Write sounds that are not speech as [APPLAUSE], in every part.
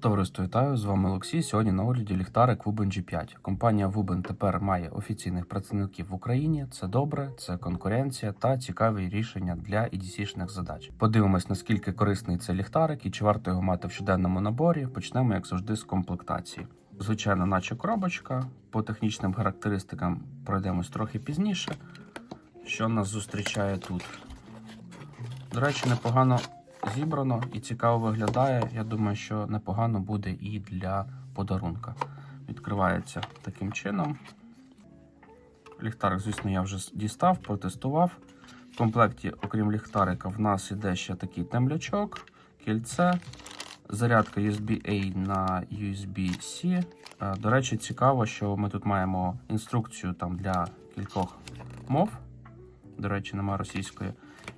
Товариство вітаю, з вами Олексій. Сьогодні на огляді ліхтарик Wuben G5. Компанія Wuben тепер має офіційних працівників в Україні. Це добре, це конкуренція та цікаві рішення для EDC-шних задач. Подивимось, наскільки корисний цей ліхтарик і чи варто його мати в щоденному наборі. Почнемо, як завжди, з комплектації. Звичайно, наче коробочка. По технічним характеристикам пройдемось трохи пізніше. Що нас зустрічає тут? До речі, непогано зібрано і цікаво виглядає. Я думаю, що непогано буде і для подарунка. Відкривається таким чином. Ліхтарик, звісно, я вже дістав, протестував. В комплекті, окрім ліхтарика, в нас іде ще такий темлячок, кільце, зарядка USB-A на USB-C. Е, До речі, цікаво, що ми тут маємо інструкцію там для кількох мов. До речі, немає російської.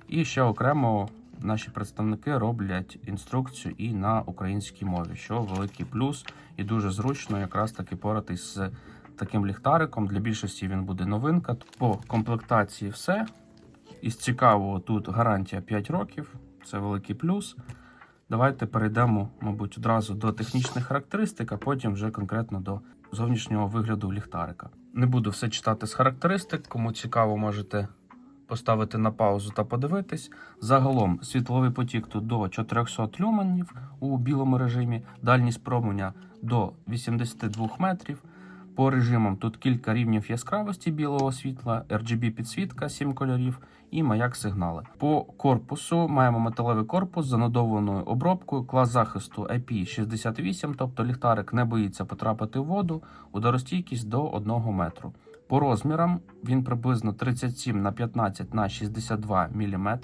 І ще окремо наші представники роблять інструкцію і на українській мові, що великий плюс, і дуже зручно якраз таки поратись з таким ліхтариком. Для більшості він буде новинка. По комплектації все. Із цікавого тут гарантія 5 років, це великий плюс. Давайте перейдемо, мабуть, одразу до технічних характеристик, а потім вже конкретно до зовнішнього вигляду ліхтарика. Не буду все читати з характеристик, кому цікаво, можете поставити на паузу та подивитись. Загалом світловий потік тут до 400 люменів у білому режимі, дальність променя до 82 метрів. По режимам тут кілька рівнів яскравості білого світла, RGB підсвітка 7 кольорів і маяк сигнали. По корпусу маємо металевий корпус з занодованою обробкою, клас захисту IP68, тобто ліхтарик не боїться потрапити в воду, ударостійкість до 1 метру. По розмірам він приблизно 37 на 15 на 62 мм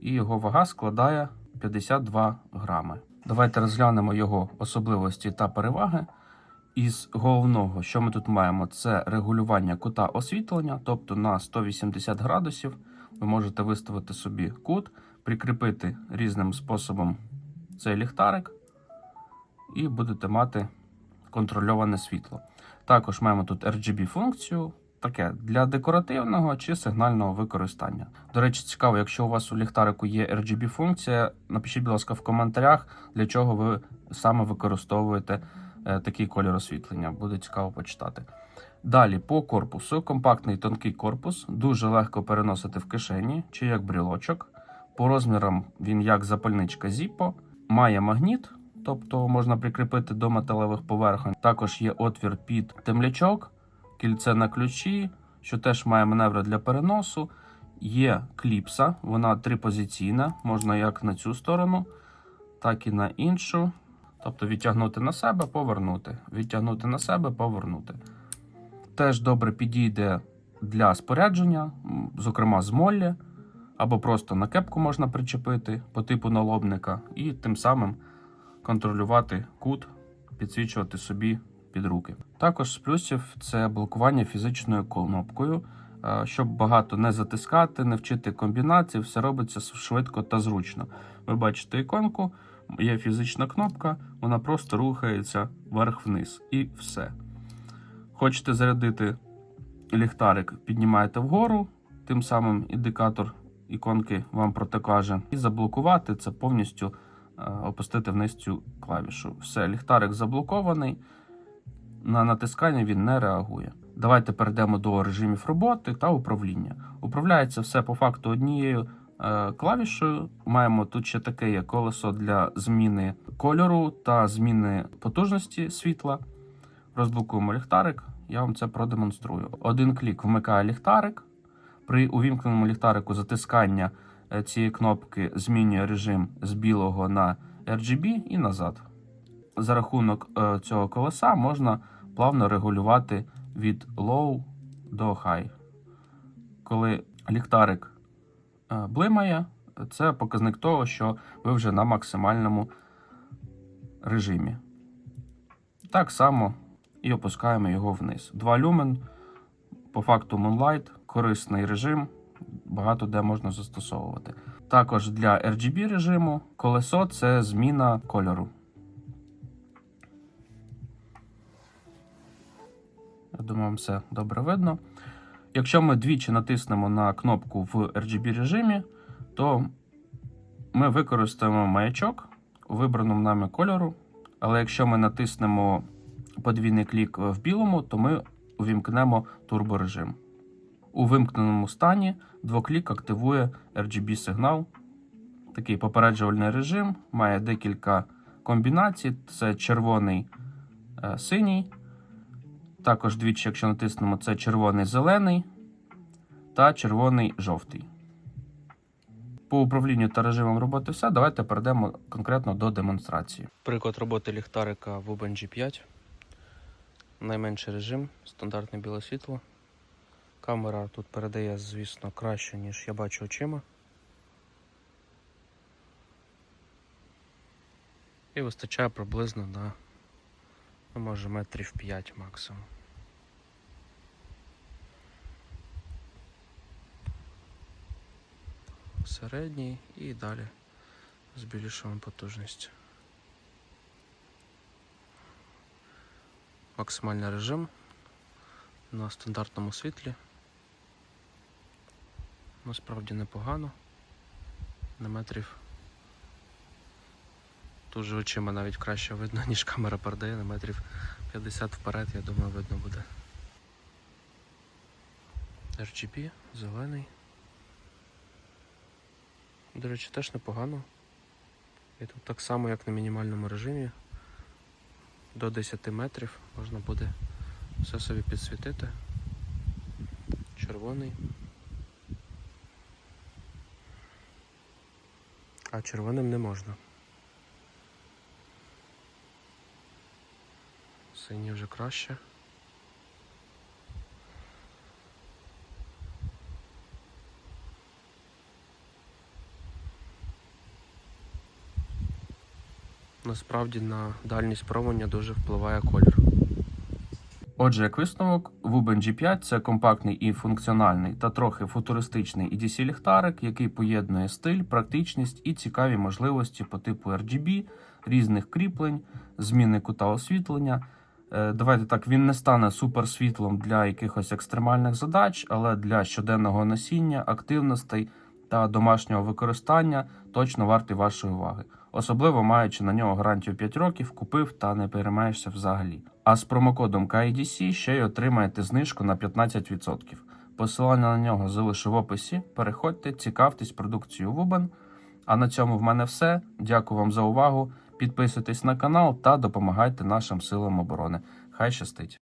і його вага складає 52 грами. Давайте розглянемо його особливості та переваги. Із головного, що ми тут маємо, це регулювання кута освітлення, тобто на 180 градусів ви можете виставити собі кут, прикріпити різним способом цей ліхтарик, і будете мати контрольоване світло. Також маємо тут RGB функцію, таке для декоративного чи сигнального використання. До речі, цікаво, якщо у вас у ліхтарику є RGB функція, напишіть, будь ласка, в коментарях, для чого ви саме використовуєте е, такий колір освітлення. Буде цікаво почитати. Далі по корпусу. Компактний тонкий корпус, дуже легко переносити в кишені чи як брілочок. По розмірам він як запальничка Zippo, має магніт, тобто можна прикріпити до металевих поверхонь. Також є отвір під темлячок, кільце на ключі, що теж має маневри для переносу. Є кліпса, вона трипозиційна, можна як на цю сторону, так і на іншу. Тобто відтягнути на себе, повернути. Відтягнути на себе, повернути. Теж добре підійде для спорядження, зокрема з моллі, або просто на кепку можна причепити по типу налобника, і тим самим контролювати кут, підсвічувати собі під руки. Також з плюсів це блокування фізичною кнопкою. Е, Щоб багато не затискати, не вчити комбінацій, все робиться швидко та зручно. Ви бачите іконку, є фізична кнопка, вона просто рухається вверх-вниз і все. Хочете зарядити ліхтарик, піднімаєте вгору, тим самим індикатор іконки вам про те каже. І заблокувати це повністю е, опустити вниз цю клавішу. Все, ліхтарик заблокований. На натискання він не реагує. Давайте перейдемо до режимів роботи та управління. Управляється все по факту однією е, клавішою. Маємо тут ще таке є колесо для зміни кольору та зміни потужності світла. Розблокуємо ліхтарик, я вам це продемонструю. Один клік вмикає ліхтарик. При увімкненому ліхтарику затискання е, цієї кнопки змінює режим з білого на RGB і назад. За рахунок е, цього колеса можна плавно регулювати від low до high. Коли ліхтарик е, блимає, це показник того, що ви вже на максимальному режимі. Так само і опускаємо його вниз. 2 люмен, по факту Moonlight, корисний режим, багато де можна застосовувати. Також для RGB режиму колесо це зміна кольору. Думаю, вам все добре видно. Якщо ми двічі натиснемо на кнопку в RGB режимі, то ми використаємо маячок у вибраному нами кольору Але якщо ми натиснемо подвійний клік в білому, то ми увімкнемо турборежим. У вимкненому стані двоклік активує RGB сигнал. Такий попереджувальний режим, має декілька комбінацій: це червоний, е, синій. Також двічі, якщо натиснемо, це червоний зелений та червоний жовтий. По управлінню та режимам роботи все. Давайте перейдемо конкретно до демонстрації. Приклад роботи ліхтарика в Uben G5. Найменший режим, стандартне біле світло. Камера тут передає, звісно, краще, ніж я бачу очима. І вистачає приблизно на, ну, може, метрів 5 максимум. Середній і далі збільшуємо потужність. Максимальний режим на стандартному світлі. Насправді непогано. На метрів. Тут же очима навіть краще видно, [LAUGHS] ніж камера передає на метрів 50 вперед, я думаю, видно буде. RGB, зелений. До речі, теж непогано. І тут так само, як на мінімальному режимі. До 10 метрів можна буде все собі підсвітити. Червоний. А червоним не можна. Синій вже краще. Насправді на дальність промення дуже впливає колір. Отже, як висновок, Wuben G5 це компактний і функціональний та трохи футуристичний EDC ліхтарик, який поєднує стиль, практичність і цікаві можливості по типу RGB, різних кріплень, зміни кута освітлення. Е, Давайте так, він не стане суперсвітлом для якихось екстремальних задач, але для щоденного носіння, активностей та домашнього використання точно вартий вашої уваги. Особливо маючи на нього гарантію 5 років, купив та не переймаєшся взагалі. А з промокодом KIDC ще й отримаєте знижку на 15%. Посилання на нього залишу в описі. Переходьте, цікавтесь продукцією Wuben. А на цьому в мене все. Дякую вам за увагу. Підписуйтесь на канал та допомагайте нашим силам оборони. Хай щастить!